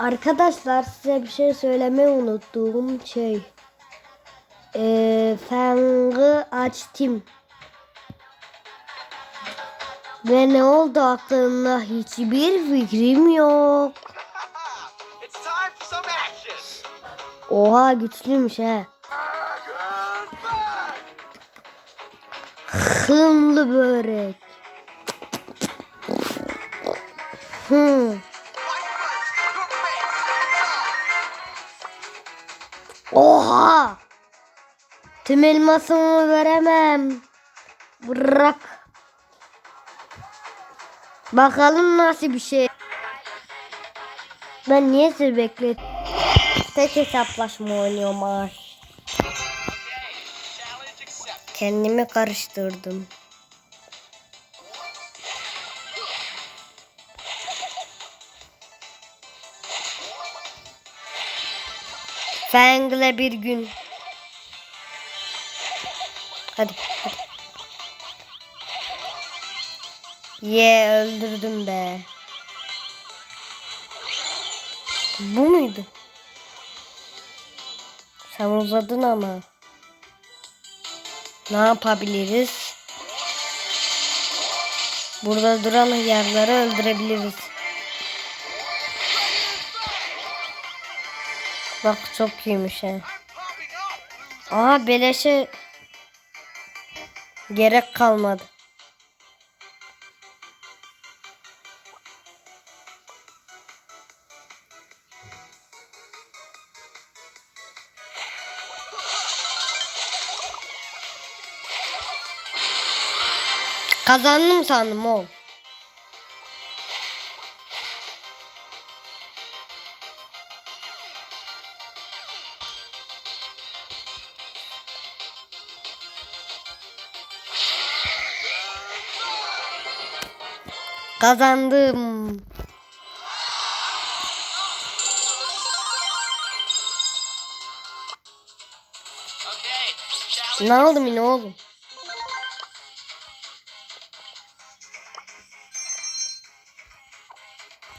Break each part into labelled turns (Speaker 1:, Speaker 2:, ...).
Speaker 1: Arkadaşlar size bir şey söylemeyi unuttuğum şey. Ee, Feng'i açtım. Ve ne oldu aklımda hiçbir fikrim yok. Oha güçlüymüş he. Hımlı börek. Hmm. Oha! Tüm elmasımı veremem. Bırak. Bakalım nasıl bir şey. Ben niye sizi beklet? Tek hesaplaşma oynuyorum
Speaker 2: accepted.
Speaker 1: Kendimi karıştırdım. Feng'le bir gün. Hadi, hadi. Ye öldürdüm be. Bu muydu? Sen uzadın ama. Ne yapabiliriz? Burada duran yerleri öldürebiliriz. Bak çok iyiymiş he. Aha beleşe gerek kalmadı. Kazandım sandım oğlum. Kazandım. Ne oldu yine oğlum?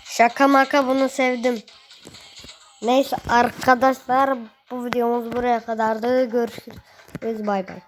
Speaker 1: Şaka maka bunu sevdim. Neyse arkadaşlar bu videomuz buraya kadardı. Görüşürüz. Bay bay.